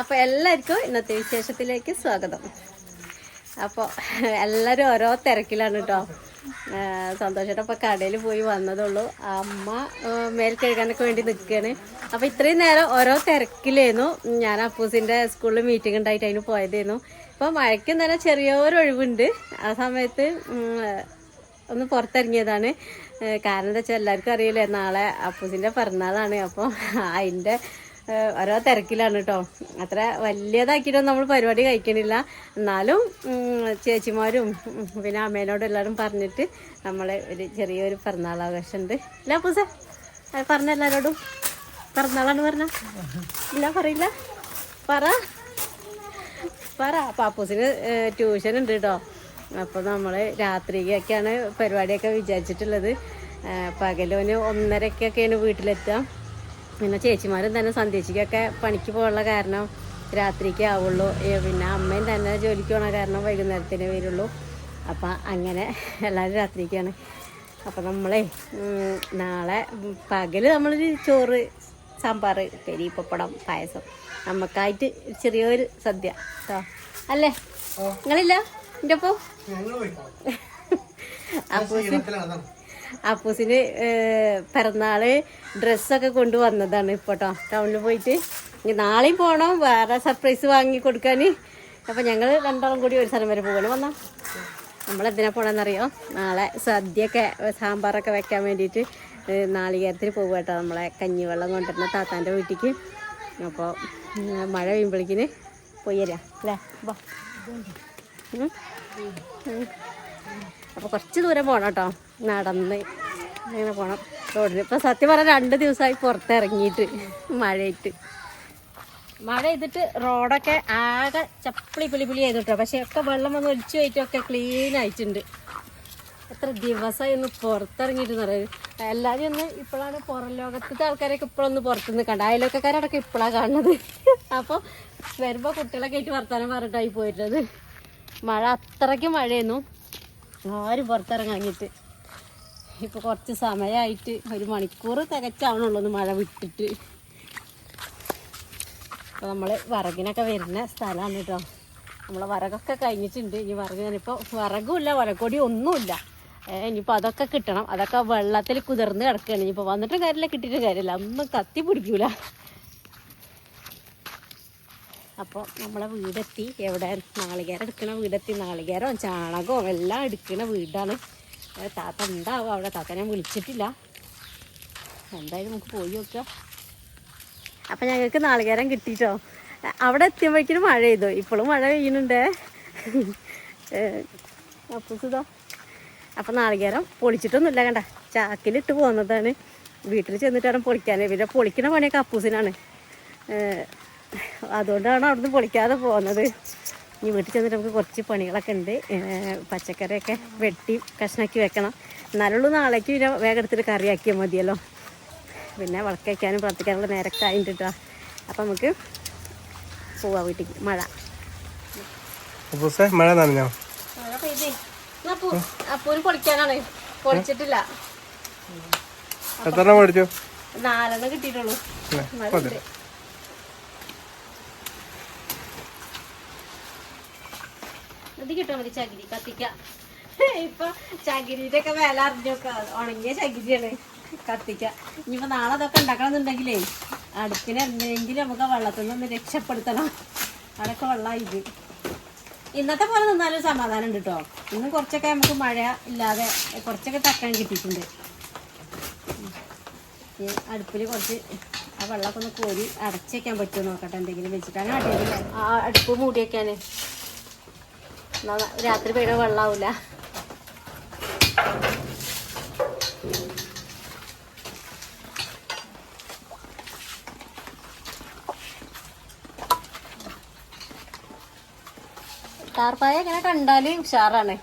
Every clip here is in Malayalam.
അപ്പോൾ എല്ലാവർക്കും ഇന്നത്തെ വിശേഷത്തിലേക്ക് സ്വാഗതം. അപ്പോൾ എല്ലാവരും ഓരോ തിരക്കിലാണ് കേട്ടോ സന്തോഷമായിട്ട് അപ്പോൾ കടയിൽ പോയി വന്നതുള്ളൂ. അമ്മ മേൽ കഴുകാനൊക്കെ വേണ്ടി നിൽക്കുകയാണ് അപ്പോൾ ഇത്രയും നേരം ഓരോ തിരക്കിലായിരുന്നു ഞാൻ അപ്പൂസിന്റെ സ്കൂളിൽ മീറ്റിംഗ് ഉണ്ടായിട്ട് അതിന് പോയതായിരുന്നു അപ്പോൾ മഴയ്ക്ക് തന്നെ ചെറിയൊരു ഒഴിവുണ്ട്. ആ സമയത്ത് ഒന്ന് പുറത്തിറങ്ങിയതാണ്. കാരണം എന്താ വെച്ചാൽ എല്ലാവർക്കും അറിയില്ലേ നാളെ അപ്പൂസിന്റെ പിറന്നാളാണ്. അപ്പോൾ അതിന്റെ ഓരോ തിരക്കിലാണ് കേട്ടോ അത്ര വലിയതാക്കിയിട്ടൊന്നും നമ്മൾ പരിപാടി കഴിക്കണില്ല. എന്നാലും ചേച്ചിമാരും പിന്നെ അമ്മേനോടും എല്ലാവരും പറഞ്ഞിട്ട് നമ്മളെ ഒരു ചെറിയൊരു പിറന്നാൾ ഉണ്ട് ഇല്ല പൂസ പറഞ്ഞ എല്ലാവരോടും പിറന്നാളാണ് പറഞ്ഞ? ഇല്ല പറയില്ല. പറ. പറ. പാപ്പൂസിന് ട്യൂഷൻ ഉണ്ട് കേട്ടോ അപ്പോൾ നമ്മൾ രാത്രിക്കൊക്കെയാണ് പരിപാടിയൊക്കെ വിചാരിച്ചിട്ടുള്ളത്. പകലോന് ഒന്നരക്കൊക്കെയാണ് വീട്ടിലെത്തുക. പിന്നെ ചേച്ചിമാരും തന്നെ സന്ധ്യച്ചിക്കൊക്കെ പണിക്ക് പോകാനുള്ള കാരണം രാത്രിക്കേ ആവുള്ളൂ. പിന്നെ അമ്മയും തന്നെ ജോലിക്ക് പോകണ കാരണം വൈകുന്നേരത്തിനേ വരുള്ളൂ. അപ്പം അങ്ങനെ എല്ലാവരും രാത്രിക്കാണ്. അപ്പം നമ്മളെ നാളെ പകൽ നമ്മളൊരു ചോറ് സാമ്പാർ പെരി പപ്പടം പായസം നമുക്കായിട്ട് ചെറിയൊരു സദ്യ. കേട്ടോ അല്ലേ? നിങ്ങളില്ല? എന്റെ അപ്പോൾ അപ്പൂസിന് അപ്പൂസിന് പിറന്നാൾ ഡ്രസ്സൊക്കെ കൊണ്ടുവന്നതാണ് ഇപ്പോട്ടോ. ടൗണിൽ പോയിട്ട്. ഇനി നാളെയും പോകണം വേറെ സർപ്രൈസ് വാങ്ങി കൊടുക്കാൻ അപ്പം ഞങ്ങൾ രണ്ടാളും കൂടി ഒരു സ്ഥലം വരെ പോകണം വന്നാ. നമ്മളെന്തിനാ പോകണമെന്നറിയോ നാളെ സദ്യയൊക്കെ സാമ്പാറൊക്കെ വെക്കാൻ വേണ്ടിയിട്ട് നാളികേരത്തിൽ പോകുക കേട്ടോ നമ്മളെ കഞ്ഞിവെള്ളം കൊണ്ടുവരുന്ന താത്താന്റെ വീട്ടിലേക്ക് അപ്പോൾ മഴ പെയ്യുമ്പോഴേക്കിന് പോയി തരാം അല്ലേ? അപ്പോൾ. അപ്പോൾ കുറച്ച് ദൂരം പോകണം കേട്ടോ. നടന്ന് അങ്ങനെ പോണം. റോഡിൽ ഇപ്പോൾ സത്യം പറഞ്ഞാൽ രണ്ട് ദിവസമായി പുറത്തിറങ്ങിയിട്ട് മഴയിട്ട് മഴ ചെയ്തിട്ട് റോഡൊക്കെ ആകെ ചപ്പിളി പുളി പുളി ചെയ്തിട്ടോ പക്ഷെ ഒക്കെ വെള്ളം വന്ന് ഒലിച്ചു പോയിട്ടൊക്കെ ക്ലീൻ ആയിട്ടുണ്ട്. എത്ര ദിവസമായി ഒന്ന് പുറത്തിറങ്ങിയിട്ട് പറയുന്നത് എല്ലാവരും ഒന്ന് ഇപ്പോഴാണ് പുറം ലോകത്തെ ആൾക്കാരൊക്കെ ഇപ്പോഴൊന്ന് പുറത്തുനിന്ന് കണ്ട. അയൽവക്കക്കാരടക്കം ഇപ്പോഴാണ് കാണുന്നത്. അപ്പോൾ വരുമ്പോൾ കുട്ടികളൊക്കെ ആയിട്ട് വർത്താനം പറഞ്ഞിട്ടായി പോയിരുന്നത് മഴ അത്രയ്ക്ക് മഴയായിരുന്നു. ആരും പുറത്തിറങ്ങാഞ്ഞിട്ട്. ഇപ്പോൾ കുറച്ച് സമയമായിട്ട് ഒരു മണിക്കൂർ തികച്ചാവണുള്ളൂ ഒന്ന് മഴ വിട്ടിട്ട്. അപ്പോൾ നമ്മൾ വിറകിനൊക്കെ വരുന്ന സ്ഥലമാണ് കേട്ടോ നമ്മളെ വിറകൊക്കെ കഴിഞ്ഞിട്ടുണ്ട്. ഇനി വിറക് ഞാനിപ്പോൾ വിറകുമില്ല വിറകൊടിയും ഒന്നുമില്ല. ഇനിയിപ്പോൾ അതൊക്കെ കിട്ടണം. അതൊക്കെ വെള്ളത്തിൽ കുതിർന്ന് കിടക്കുകയാണ് ഇനിയിപ്പോൾ വന്നിട്ട് കാര്യമില്ല കിട്ടിയിട്ട് കാര്യമില്ല. ഒന്നും കത്തി പിടിക്കൂല. അപ്പോൾ നമ്മളെ വീടെത്തി. എവിടെ? നാളികേരം എടുക്കണ വീടെത്തി. നാളികേരം ചാണകവും എല്ലാം എടുക്കണ വീടാണ്. താത്ത ഉണ്ടാവും അവിടെ? താത്ത ഞാൻ വിളിച്ചിട്ടില്ല. എന്തായാലും നമുക്ക് പോയി നോക്കാം. അപ്പം ഞങ്ങൾക്ക് നാളികേരം കിട്ടിയിട്ടോ അവിടെ എത്തിയപ്പോഴേക്കും മഴ ചെയ്തു ഇപ്പോഴും മഴ പെയ്യുന്നുണ്ടേ. അപ്പം സുധോ അപ്പം നാളികേരം പൊളിച്ചിട്ടൊന്നുമില്ല കണ്ട. ചാക്കിലിട്ട് പോകുന്നതാണ് വീട്ടിൽ ചെന്നിട്ടാണ് പൊളിക്കാൻ പിന്നെ പൊളിക്കണ പണിയൊക്കെ അപ്പൂസിനാണ്. അതുകൊണ്ടാണ് അവിടുന്ന് പൊളിക്കാതെ പോകുന്നത്. ഇനി വീട്ടിൽ ചെന്നിട്ട് നമുക്ക് കുറച്ച് പണികളൊക്കെ ഉണ്ട്. പച്ചക്കറിയൊക്കെ വെട്ടി കഷ്ണാക്കി വെക്കണം. എന്നാലുള്ളൂ നാളേക്ക് പിന്നെ വേഗം എടുത്തിട്ട് കറിയാക്കിയാൽ മതിയല്ലോ. പിന്നെ വിളക്കയ്ക്കാനും പ്രാർത്ഥിക്കാനുള്ള നേരൊക്കെ ആയിട്ട് കേട്ടോ അപ്പം നമുക്ക് പോവാം വീട്ടിലേക്ക്. മഴ. മഴ നനഞ്ഞോ? മഴ പെയ്തേ. അപ്പൂ അപ്പൂന് പൊളിക്കാനാണ്. പൊളിച്ചിട്ടില്ല. എത്ര മേടിച്ചു? നാലെണ്ണം കിട്ടിയിട്ടുള്ളൂ ഇല്ലേ? മതി. മതി. ഇത് കിട്ടാൻ മതി ചകിരി കത്തിക്ക. ഇപ്പൊ ചകിരിയുടെ ഒക്കെ വില അറിഞ്ഞൊക്കെ ഉണങ്ങിയ ചകിരിയാണ് കത്തിക്ക. ഇനിയിപ്പോ നാളെ അതൊക്കെ ഉണ്ടാക്കണമെന്നുണ്ടെങ്കിലേ അടുപ്പിന് എന്തെങ്കിലും നമുക്ക് വെള്ളത്തിൽ നിന്ന് രക്ഷപ്പെടുത്തണം. അതൊക്കെ വെള്ളമായിട്ട്. ഇന്നത്തെ പോലെ നിന്നാലും സമാധാനം ഉണ്ട് കേട്ടോ ഇന്ന് കുറച്ചൊക്കെ നമുക്ക് മഴ ഇല്ലാതെ കുറച്ചൊക്കെ തക്കാൻ കിട്ടിയിട്ടുണ്ട്. അടുപ്പിൽ കുറച്ച് ആ വെള്ളമൊക്കെ ഒന്ന് കോരി അടച്ചേക്കാൻ പറ്റുമോ നോക്കട്ടെ. എന്തെങ്കിലും വെച്ചിട്ടാണ് അടുപ്പ് മൂടി രാത്രി പെയ്ത വെള്ളമാവില്ല ടാർപ്പായ ഇങ്ങനെ കണ്ടാലും ഉഷാറാണ്.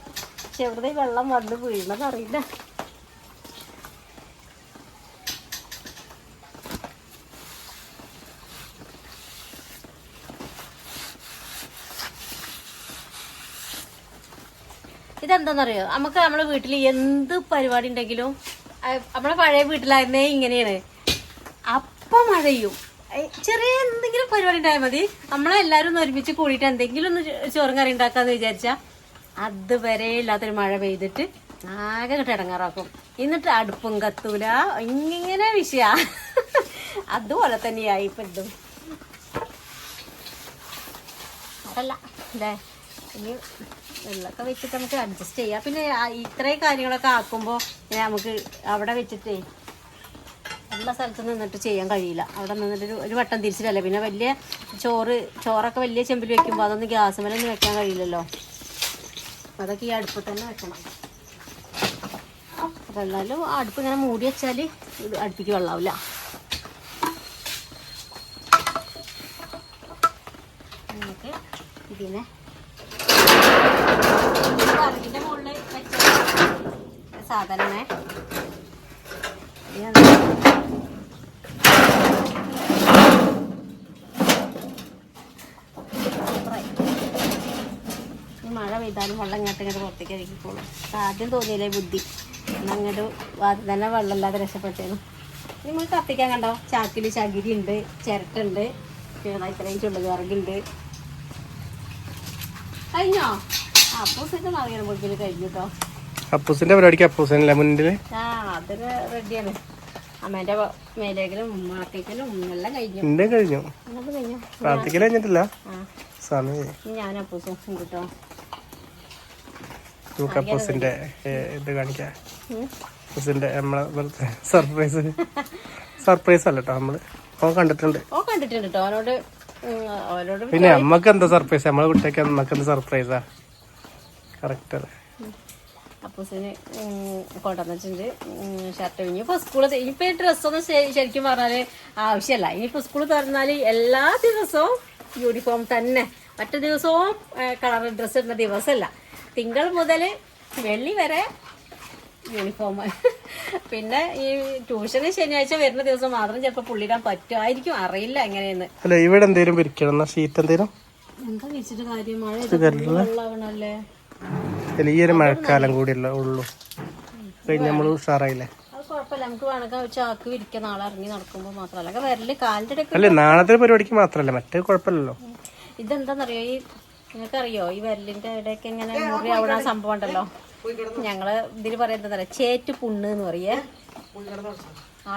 പക്ഷെ എവിടെ വെള്ളം വന്ന് വീഴുന്നത് ഇതെന്താണെന്നറിയോ നമുക്ക് നമ്മളെ വീട്ടിൽ എന്ത് പരിപാടി ഉണ്ടെങ്കിലും നമ്മളെ പഴയ വീട്ടിലായിരുന്നേ ഇങ്ങനെയാണ്. അപ്പം മഴയും. ചെറിയ എന്തെങ്കിലും പരിപാടി ഉണ്ടായാൽ മതി. നമ്മളെല്ലാരും ഒന്ന് ഒരുമിച്ച് കൂടിയിട്ട് എന്തെങ്കിലും ഒന്ന് ചോറും കറി ഉണ്ടാക്കാന്ന് വിചാരിച്ചാ അതുവരെ ഇല്ലാത്തൊരു മഴ പെയ്തിട്ട് ആകെ കിട്ടി ഇടങ്ങാറാക്കും. എന്നിട്ട് അടുപ്പും കത്തൂല. ഇങ്ങനെ വിഷയ. അതുപോലെ തന്നെയായി ഇപ്പൊ ഇതും. അതല്ല അല്ലേ ഇനി വെള്ളമൊക്കെ വെച്ചിട്ട് നമുക്ക് അഡ്ജസ്റ്റ് ചെയ്യാം. പിന്നെ ഇത്രയും കാര്യങ്ങളൊക്കെ ആക്കുമ്പോൾ നമുക്ക് അവിടെ വെച്ചിട്ടേ എല്ലാ സ്ഥലത്തും നിന്നിട്ട് ചെയ്യാൻ കഴിയില്ല. അവിടെ നിന്നിട്ട് ഒരു- വട്ടം തിരിച്ചിട്ടല്ലേ. പിന്നെ വലിയ ചോറ് ചോറൊക്കെ വലിയ ചെമ്പിൽ വെക്കുമ്പോൾ അതൊന്നും ഗ്യാസ് മേലൊന്നും വെക്കാൻ കഴിയില്ലല്ലോ. അതൊക്കെ ഈ അടുപ്പ് തന്നെ വെക്കണം. അപ്പോൾ എന്നാലും അടുപ്പ് ഇങ്ങനെ മൂടി വെച്ചാൽ അടുപ്പിക്ക് വെള്ളമാവില്ല നമുക്ക് ഇതിനെ പറകിന്റെ മുകളിൽ വെച്ച സാധനമേ. മഴ പെയ്താലും വെള്ളം ഇങ്ങോട്ട് ഇങ്ങോട്ട് പുറത്തേക്ക് ഒഴുകിക്കോളും ആദ്യം തോന്നിയില്ലേ ബുദ്ധി? അങ്ങോട്ട് തന്നെ തന്നെ വെള്ളമില്ലാതെ രക്ഷപ്പെട്ടേനു നമ്മൾ കത്തിക്കാൻ കണ്ടോ? ചാക്കിൽ ചകിരി ഉണ്ട് ചിരട്ടുണ്ട് ഇത്രയും ചുള്ളു വിറകുണ്ട്. കഴിഞ്ഞോ? കഴിഞ്ഞു കേട്ടോ അപ്പൂസിന്റെ പരിപാടിക്ക് അപ്പൂസിനല്ലേ മുന്നിൽ ആ റെഡിയാണ്. അമ്മേന്റെ മേലേക്കലും എല്ലാം കഴിഞ്ഞു. എന്റെ പ്രാർത്ഥിക്കൽ കഴിഞ്ഞിട്ടില്ല? സമയം ഞാൻ അപ്പൂസും കേട്ടോ. നമുക്ക് അപ്പൂസിന്റെ ഇത് കാണിക്കാം. അപ്പൂസിന്റെ നമ്മളെ സർപ്രൈസ്. സർപ്രൈസ് അല്ല കേട്ടോ നമ്മൾ. അവൻ കണ്ടിട്ടുണ്ട്. ഓ കണ്ടിട്ടുണ്ട് കേട്ടോ. അവനോട് പിന്നെ നമ്മക്ക് എന്താ സർപ്രൈസ്? നമ്മളെ കുട്ടിയൊക്കെ നമ്മക്ക് എന്താ സർപ്രൈസാ? കറക്റ്റ് അപ്പൂസിന് കൊണ്ടുവന്ന് വെച്ചിട്ടുണ്ട്. ഷർട്ട് ഇനിയിപ്പോൾ സ്കൂൾ ഇനിയിപ്പോൾ ഈ ഡ്രസ്സൊന്നും ശരി- ശരിക്കും പറഞ്ഞാൽ ആവശ്യമല്ല ഇനിയിപ്പോൾ സ്കൂൾ തുറന്നാൽ എല്ലാ ദിവസവും യൂണിഫോം തന്നെ. മറ്റു ദിവസവും കളർ ഡ്രസ്സ് ഇടുന്ന ദിവസമല്ല തിങ്കൾ മുതൽ വെള്ളി വരെ യൂണിഫോം പിന്നെ ഈ ട്യൂഷന് ശനിയാഴ്ച വരുന്ന ദിവസം മാത്രം ചിലപ്പോൾ പുള്ളിടാൻ പറ്റുമായിരിക്കും അറിയില്ല എങ്ങനെയെന്ന്. അല്ല ഇവിടെ എന്തെങ്കിലും പിരിക്കണം എന്നാ ഷീറ്റ് എന്തേലും? എന്താ വിരിച്ചിട്ട് കാര്യം? മഴ വെള്ളമാവണല്ലേ അല്ല ഈ ഒരു മഴക്കാലം കൂടി ഉള്ളൂ കഴിഞ്ഞ് നമ്മൾ ഉഷാറായില്ലേ? അല്ലേ നാളത്തെ പരിപാടിക്ക് മാത്രല്ല മറ്റേ കുഴപ്പമില്ലല്ലോ. ഇതെന്താന്നറിയോ? ഈ നിങ്ങൾക്കറിയോ? ഈ വരലിന്റെ ഇടയ്ക്ക് ഇങ്ങനെ മുറി അവിടെ സംഭവം ഉണ്ടല്ലോ. ഞങ്ങൾ ഇതിൽ പറയുന്നത് ചേറ്റ് പുണ്ണ് എന്ന് പറയേ. ആ.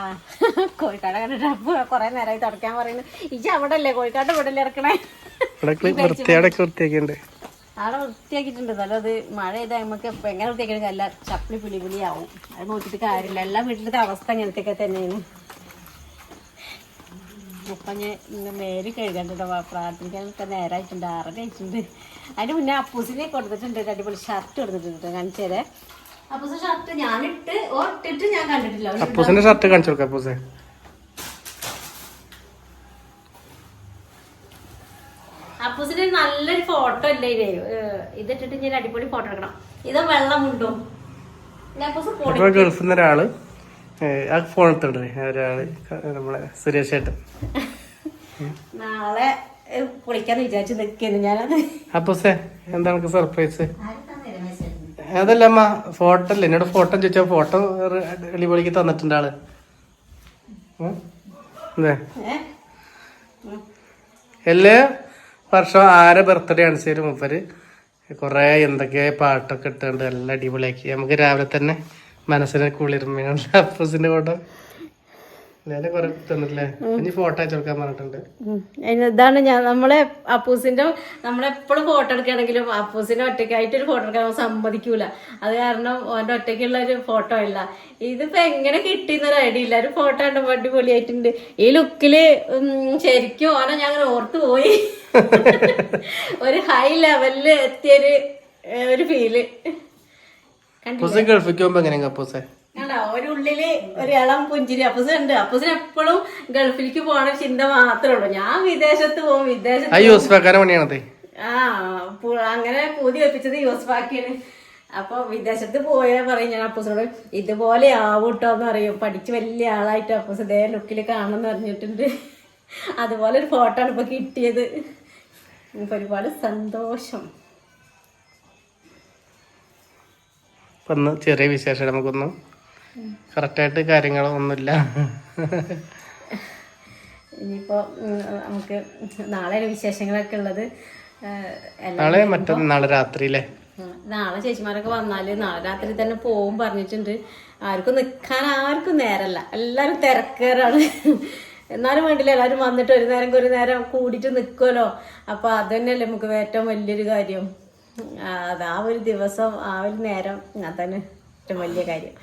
കോഴിക്കാട് കണ്ടിട്ട് കൊറേ നേരമായി തുടക്കാൻ പറയുന്നു. ഇജ അവിടെ അല്ലേ കോഴിക്കാട് ഇവിടെ ഇറക്കണേ വൃത്തിയാടൊക്കെ വൃത്തിയാക്കിയുണ്ട് ആടെ വൃത്തിയാക്കിയിട്ടുണ്ട്. എന്നാലും അത് മഴ ചെയ്താൽ നമുക്ക് എങ്ങനെ വൃത്തിയാക്കി അല്ല ചപ്പിളി പിളി പിളിയാവും അത് നോക്കിയിട്ട് കാര്യമില്ല. എല്ലാ വീട്ടിലത്തെ അവസ്ഥ അങ്ങനത്തെയൊക്കെ തന്നെയാണ്. അപ്പം ഞാൻ ഇന്ന് മേൽ കഴുകണ്ടോ പ്രാർത്ഥിക്കാനൊക്കെ നേരമായിട്ടുണ്ട് ആറര ആയിട്ടുണ്ട്. അതിന് മുന്നേ അപ്പൂസിനെ കൊടുത്തിട്ടുണ്ട്. അടിപൊളി ഷർട്ട് കൊടുത്തിട്ടുണ്ട് കാണിച്ചേരെ അപ്പൂസ് ഷർട്ട് ഞാനിട്ട് ഓട്ടിട്ട് ഞാൻ കണ്ടിട്ടില്ല. അപ്പൂസിന്റെ ഷർട്ട് കാണിച്ചു കൊടുക്കാം അപ്പൂസേ. അപ്പൂസിന്റെ നല്ലൊരു ഫോട്ടോ അല്ലേ ഇത് ഇതിട്ടിട്ട് ഞാൻ അടിപൊളി ഫോട്ടോ എടുക്കണം. ഇത് വെള്ളം ഉണ്ടോ? ഗൾഫിൽ ഒരാൾ ആ ഫോൺ എടുത്തിട്ടുണ്ട് ഒരാൾ നമ്മളെ സുരേഷ് ഏട്ടൻ. നാളെ പൊളിക്കാന്ന് വിചാരിച്ചു നിൽക്കുന്നു ഞാനത്. അപ്പൂസേ എന്താണ് സർപ്രൈസ് അതല്ല അമ്മ ഫോട്ടോ അല്ലേ? എന്നോട് ഫോട്ടോ ചോദിച്ചാ ഫോട്ടോ എളിപൊളിക്ക് തന്നിട്ടുണ്ട് ആൾ. ഉം? വർഷം ആരെ ബർത്ത്ഡേ അനുസരിച്ച് മൂപ്പര്? കുറേ എന്തൊക്കെ പാട്ടൊക്കെ ഇട്ടുകൊണ്ട് എല്ലാം അടിപൊളിയാക്കി. നമുക്ക് രാവിലെ തന്നെ മനസ്സിനെ കുളിർമയുള്ള അപ്പൂസിന്റെ ഫോട്ടോ ഞാൻ കൊറേ തന്നിട്ടില്ലേ? ഇനി ഫോട്ടോ അയച്ചു പറഞ്ഞിട്ടുണ്ട്. ഇതാണ് ഞാൻ നമ്മളെ അപ്പൂസിന്റെ നമ്മളെപ്പോഴും ഫോട്ടോ എടുക്കുകയാണെങ്കിലും അപ്പൂസിന്റെ ഒറ്റയ്ക്കായിട്ട് ഒരു ഫോട്ടോ എടുക്കാൻ സമ്മതിക്കൂല. അത് കാരണം ഓന്റെ ഒറ്റയ്ക്കുള്ള ഒരു ഫോട്ടോ ഇല്ല ഇതിപ്പോ എങ്ങനെ കിട്ടിയെന്നൊരു ഐഡിയ ഇല്ല. ഒരു ഫോട്ടോ കണ്ടപ്പോൾ അടിപൊളിയായിട്ടുണ്ട്. ഈ ലുക്കിൽ ശരിക്കും ഓനെ ഞാൻ അങ്ങനെ ഓർത്തു പോയി. ഒരു ഹൈ ലെവലിൽ എത്തിയൊരു ഒരു ഫീൽ ഗൾഫിക്ക് പോകുമ്പോ എങ്ങനെയാ അപ്പൂസേ? കണ്ടോ? ഒരു ഉള്ളിൽ ഒരു ഇളം പുഞ്ചിരി. അപ്പൂസ് ഉണ്ട് അപ്പൂസിന് എപ്പോഴും ഗൾഫിലേക്ക് പോകണ ചിന്ത മാത്രമേ ഉള്ളൂ. ഞാൻ വിദേശത്ത് പോകും. വിദേശത്ത് ആ യൂസ്ഫാക്കാനെ പണിയാണത്. ആ അങ്ങനെ പൂതി വെപ്പിച്ചത് യൂസ്ഫാക്കിയാണ്. അപ്പൊ വിദേശത്ത് പോയാ പറയും ഞാൻ അപ്പൂസിനോട് ഇതുപോലെ ആവൂട്ടോ എന്ന് പറയും. പഠിച്ച് വലിയ ആളായിട്ട് അപ്പൂസ് ഇതേ ലുക്കിൽ കാണണമെന്ന് പറഞ്ഞിട്ടുണ്ട്. അതുപോലെ ഒരു ഫോട്ടോ ആണ് ഇപ്പൊ കിട്ടിയത്. എനിക്ക് ഒരുപാട് സന്തോഷം. ചെറിയ വിശേഷം നമുക്കൊന്നും കറക്റ്റായിട്ട് കാര്യങ്ങളൊന്നുമില്ല. ഇനിയിപ്പോൾ നമുക്ക് നാളെ വിശേഷങ്ങളൊക്കെ ഉള്ളത്? നാളെ മറ്റൊന്ന് നാളെ രാത്രി അല്ലേ. നാളെ ചേച്ചിമാരൊക്കെ വന്നാൽ നാളെ രാത്രി തന്നെ പോവും പറഞ്ഞിട്ടുണ്ട്. ആർക്കും നിൽക്കാൻ ആർക്കും നേരല്ല. എല്ലാവരും തിരക്കേറാണ്. എന്നാലും വേണ്ടില്ല എല്ലാവരും വന്നിട്ട് ഒരു നേരം ഒരു നേരം കൂടിയിട്ട് നിൽക്കുമല്ലോ അപ്പൊ അത് തന്നെയല്ലേ നമുക്ക് ഏറ്റവും വലിയൊരു കാര്യം. അത് ആ ഒരു ദിവസം ആ ഒരു നേരം അതന്നെ ഏറ്റവും വലിയ കാര്യം.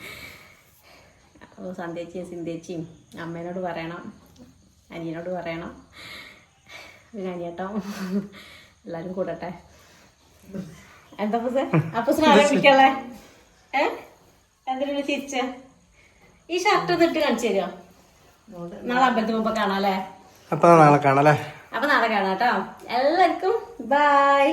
സന്ധ്യച്ചിയും സിന്ധ്യച്ചിയും അമ്മേനോട് പറയണം അനിയനോട് പറയണം. പിന്നെ അനിയട്ടോ എല്ലാവരും കൂടട്ടെ. എന്താ പുസേ അപ്പൂസിനെ വിളിക്കാളെ ഏ? എന്തിനാ തിരിച്ച ഈ ഷർട്ട് ഒന്ന് ഇട്ട് കാണിച്ചു തരുമോ നാളെ അമ്പലത്തിൽ മുമ്പ് കാണാല്ലേ അപ്പൊ നാളെ കാണാം അല്ലേ? അപ്പൊ നാളെ കാണാം കേട്ടോ. എല്ലാവർക്കും ബൈ